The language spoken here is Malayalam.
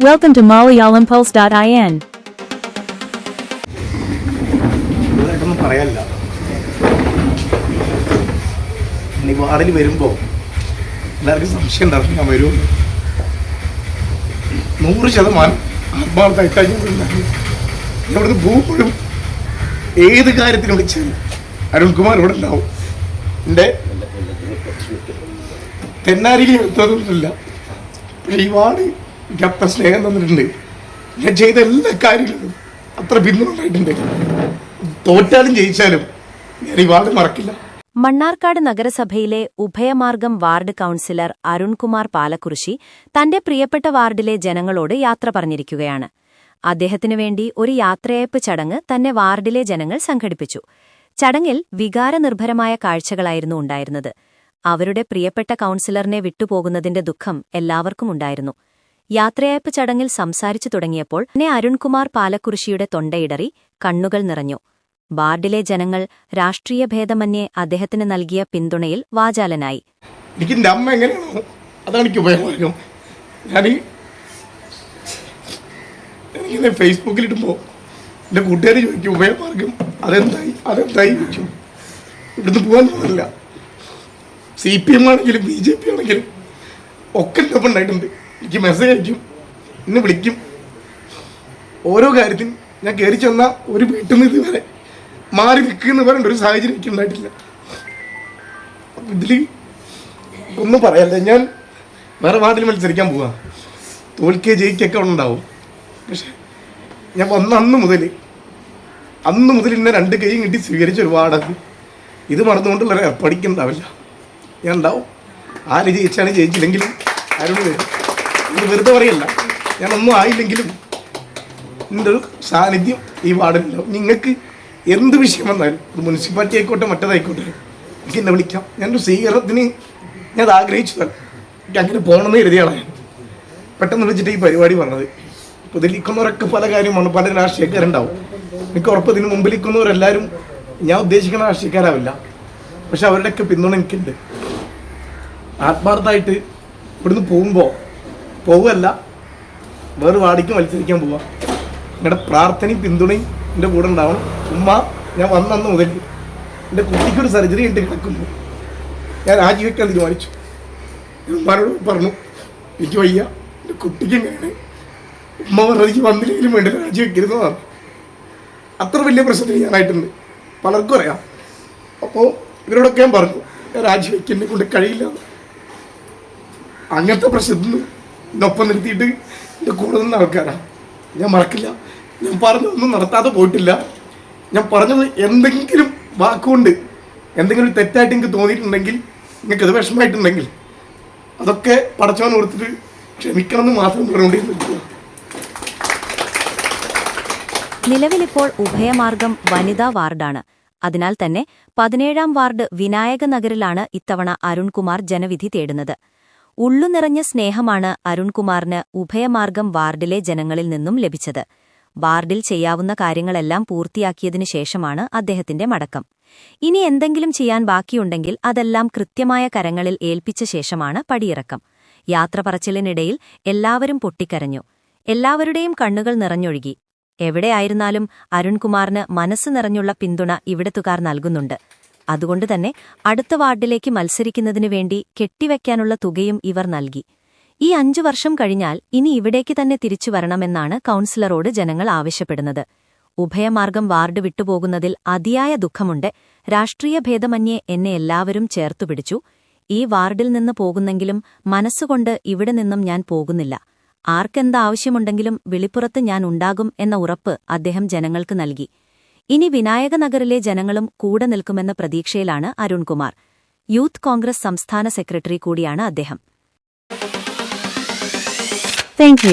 Welcome to MalayalamPulse.in. എല്ലാവർക്കും ഉണ്ടാവും ഞാൻ വരും നൂറ് ശതമാനം. ഞാൻ ഇവിടുന്ന് ഏത് കാര്യത്തിന് വിളിച്ചാലും അരുൺകുമാർ ഇവിടെ ഉണ്ടാവും എന്റെ തെന്നാരിയിൽ എത്തുന്നില്ല പക്ഷേ എനിക്ക് അത്ര സ്നേഹം തന്നിട്ടുണ്ട്. ഞാൻ ചെയ്ത എല്ലാ കാര്യങ്ങളും അത്ര ബിന്ദുണ്ടായിട്ടുണ്ട് തോറ്റാലും ജയിച്ചാലും ഞാൻ ഈ വാർഡ് മറക്കില്ല. മണ്ണാർക്കാട് നഗരസഭയിലെ ഉഭയമാർഗം വാർഡ് കൌൺസിലർ അരുൺകുമാർ പാലക്കുറിശി തന്റെ പ്രിയപ്പെട്ട വാർഡിലെ ജനങ്ങളോട് യാത്ര പറഞ്ഞിരിക്കുകയാണ്. അദ്ദേഹത്തിനു വേണ്ടി ഒരു യാത്രയയപ്പ് ചടങ്ങ് തന്നെ വാർഡിലെ ജനങ്ങൾ സംഘടിപ്പിച്ചു. ചടങ്ങിൽ വികാരനിർഭരമായ കാഴ്ചകളായിരുന്നു ഉണ്ടായിരുന്നത്. അവരുടെ പ്രിയപ്പെട്ട കൌൺസിലറിനെ വിട്ടുപോകുന്നതിന്റെ ദുഃഖം എല്ലാവർക്കും ഉണ്ടായിരുന്നു. യാത്രയയപ്പ് ചടങ്ങിൽ സംസാരിച്ചു തുടങ്ങിയപ്പോൾ എന്നെ അരുൺകുമാർ പാലക്കുറിശിയുടെ തൊണ്ടയിടറി കണ്ണുകൾ നിറഞ്ഞു. ബാർഡിലെ ജനങ്ങൾ രാഷ്ട്രീയ ഭേദമന്യേ അദ്ദേഹത്തിന് നൽകിയ പിന്തുണയിൽ വാചാലനായി. അമ്മ അതെന്തായി? അതെന്തായി? ഇവിടുന്ന് പോകാൻ തോന്നില്ല സി പി എം ആണെങ്കിലും ബി ജെ പി ആണെങ്കിലും ഒക്കെ ഉണ്ടായിട്ടുണ്ട്. എനിക്ക് മെസ്സേജ് അയക്കും. എന്നെ വിളിക്കും. ഓരോ കാര്യത്തിനും ഞാൻ കയറി ചെന്ന ഒരു വീട്ടിൽ നിന്ന് ഇതുവരെ മാറി നിൽക്കുന്ന പറയേണ്ട ഒരു സാഹചര്യം എനിക്ക് ഉണ്ടായിട്ടില്ല. ഇതിൽ ഒന്നും പറയല്ലേ ഞാൻ വേറെ വാർഡിൽ മത്സരിക്കാൻ പോവാ. തോൽക്കുക ജയിക്കൊക്കെ ഉണ്ടാവും. പക്ഷെ ഞാൻ വന്ന അന്ന് മുതൽ അന്ന് മുതൽ ഇന്നെ രണ്ട് കൈയും കിട്ടി സ്വീകരിച്ച ഒരുപാടത് ഇത്. മറന്നുകൊണ്ടുള്ള പഠിക്കുന്നുണ്ടാവില്ല ഞാൻ ഉണ്ടാവും. ആര് ജയിച്ചാണ് ജയിച്ചില്ലെങ്കിലും ആരോട് വരും ഇത് വെറുതെ പറയല്ല. ഞാനൊന്നും ആയില്ലെങ്കിലും എന്റെ ഒരു സാന്നിധ്യം ഈ വാർഡിലുണ്ടാവും നിങ്ങൾക്ക് എന്ത് വിഷയം വന്നാലും ഒരു മുനിസിപ്പാലിറ്റി ആയിക്കോട്ടെ മറ്റേതായിക്കോട്ടെ എനിക്ക് എന്നെ വിളിക്കാം. ഞാനൊരു സ്വീകരണത്തിന് ഞാൻ അത് തരാം എനിക്ക് അങ്ങനെ പോകണമെന്ന് കരുതിയാണ് പെട്ടെന്ന് വിളിച്ചിട്ട് ഈ പരിപാടി പറഞ്ഞത് ഇപ്പോൾ ഇതിൽ ഇരിക്കുന്നവരൊക്കെ പല കാര്യമാണ് പല രാഷ്ട്രീയക്കാരുണ്ടാവും. എനിക്ക് ഉറപ്പ് ഇതിന് മുമ്പിൽ ഇരിക്കുന്നവരെല്ലാവരും ഞാൻ ഉദ്ദേശിക്കുന്ന രാഷ്ട്രീയക്കാരാവില്ല. പക്ഷെ അവരുടെയൊക്കെ പിന്തുണ എനിക്കുണ്ട്. ആത്മാർത്ഥമായിട്ട് ഇവിടുന്ന് പോകുമ്പോൾ പോവുകയല്ല. വേറെ വാടിക്ക് മത്സരിക്കാൻ പോവാം. നിങ്ങളുടെ പ്രാർത്ഥനയും പിന്തുണയും എന്റെ കൂടെ ഉണ്ടാവണം. ഉമ്മ ഞാൻ വന്നന്ന് മുതൽ എന്റെ കുട്ടിക്കൊരു സർജറി ഉണ്ട് കിടക്കുമ്പോൾ ഞാൻ രാജിവെക്കാൻ തീരുമാനിച്ചു. ഉമ്മാരോട് പറഞ്ഞു എനിക്ക് വയ്യ. എന്റെ കുട്ടിക്ക് എങ്ങനെയാണ് ഉമ്മ പറഞ്ഞത് എനിക്ക് വന്നില്ലെങ്കിലും വേണ്ട രാജിവെക്കരുതെന്നാണ് അത്ര വലിയ പ്രശ്നത്തിൽ ഞാനായിട്ടുണ്ട്. പലർക്കും അറിയാം. അപ്പോൾ ഇവരോടൊക്കെ ഞാൻ പറഞ്ഞു ഞാൻ കൊണ്ട് കഴിയില്ല അങ്ങനത്തെ പ്രശ്നത്തിൽ എന്നൊപ്പം നിർത്തിയിട്ട് എന്റെ കൂടെ നിന്ന ആൾക്കാരാണ് ഞാൻ മറക്കില്ല. ഞാൻ പറഞ്ഞൊന്നും നടത്താതെ പോയിട്ടില്ല. ഞാൻ പറഞ്ഞത് എന്തെങ്കിലും വാക്കുകൊണ്ട് എന്തെങ്കിലും തെറ്റായിട്ട് എനിക്ക് തോന്നിയിട്ടുണ്ടെങ്കിൽ നിങ്ങൾക്ക് അത് വിഷമമായിട്ടുണ്ടെങ്കിൽ അതൊക്കെ പടച്ചവൻ കൊടുത്തിട്ട് ക്ഷമിക്കണം എന്ന് മാത്രം പറഞ്ഞുകൊണ്ടിരുന്നില്ല നിലവിലിപ്പോൾ ഉഭയമാർഗം വനിതാ വാർഡാണ്. അതിനാൽ തന്നെ പതിനേഴാം വാർഡ് വിനായക നഗറിലാണ് ഇത്തവണ അരുൺകുമാർ ജനവിധി തേടുന്നത്. ഉള്ളു നിറഞ്ഞ സ്നേഹമാണ് അരുൺകുമാറിന് ഉഭയമാർഗം വാർഡിലെ ജനങ്ങളിൽ നിന്നും ലഭിച്ചത്. വാർഡിൽ ചെയ്യാവുന്ന കാര്യങ്ങളെല്ലാം പൂർത്തിയാക്കിയതിനു ശേഷമാണ് അദ്ദേഹത്തിന്റെ മടക്കം. ഇനി എന്തെങ്കിലും ചെയ്യാൻ ബാക്കിയുണ്ടെങ്കിൽ അതെല്ലാം കൃത്യമായ കരങ്ങളിൽ ഏൽപ്പിച്ച ശേഷമാണ് പടിയിറക്കം. യാത്ര പറച്ചിലിനിടയിൽ എല്ലാവരും പൊട്ടിക്കരഞ്ഞു. എല്ലാവരുടെയും കണ്ണുകൾ നിറഞ്ഞൊഴുകി. എവിടെയായിരുന്നാലും അരുൺകുമാറിന് മനസ്സ് നിറഞ്ഞുള്ള പിന്തുണ ഇവിടത്തുകാർ നൽകുന്നുണ്ട്. അതുകൊണ്ടുതന്നെ അടുത്ത വാർഡിലേക്ക് മത്സരിക്കുന്നതിനു വേണ്ടി കെട്ടിവെക്കാനുള്ള തുകയും ഇവർ നൽകി. ഈ അഞ്ചു വർഷം കഴിഞ്ഞാൽ ഇനി ഇവിടേക്ക് തന്നെ തിരിച്ചു വരണമെന്നാണ് കൌൺസിലറോട് ജനങ്ങൾ ആവശ്യപ്പെടുന്നത്. ഉഭയമാർഗം വാർഡ് വിട്ടുപോകുന്നതിൽ അതിയായ ദുഃഖമുണ്ട്. രാഷ്ട്രീയ ഭേദമന്യേ എന്നെ എല്ലാവരും ചേർത്തുപിടിച്ചു ഈ വാർഡിൽ നിന്ന് പോകുന്നെങ്കിലും മനസ്സുകൊണ്ട് ഇവിടെ നിന്നും ഞാൻ പോകുന്നില്ല. ആർക്കെന്താവശ്യമുണ്ടെങ്കിലും വിളിപ്പുറത്ത് ഞാൻ ഉണ്ടാകും എന്ന ഉറപ്പ് അദ്ദേഹം ജനങ്ങൾക്ക് നൽകി. ഇനി വിനായകനഗറിലെ ജനങ്ങളും കൂടെ നിൽക്കുമെന്ന പ്രതീക്ഷയിലാണ് അരുൺകുമാർ യൂത്ത് കോൺഗ്രസ് സംസ്ഥാന സെക്രട്ടറി കൂടിയാണ് അദ്ദേഹം താങ്ക്.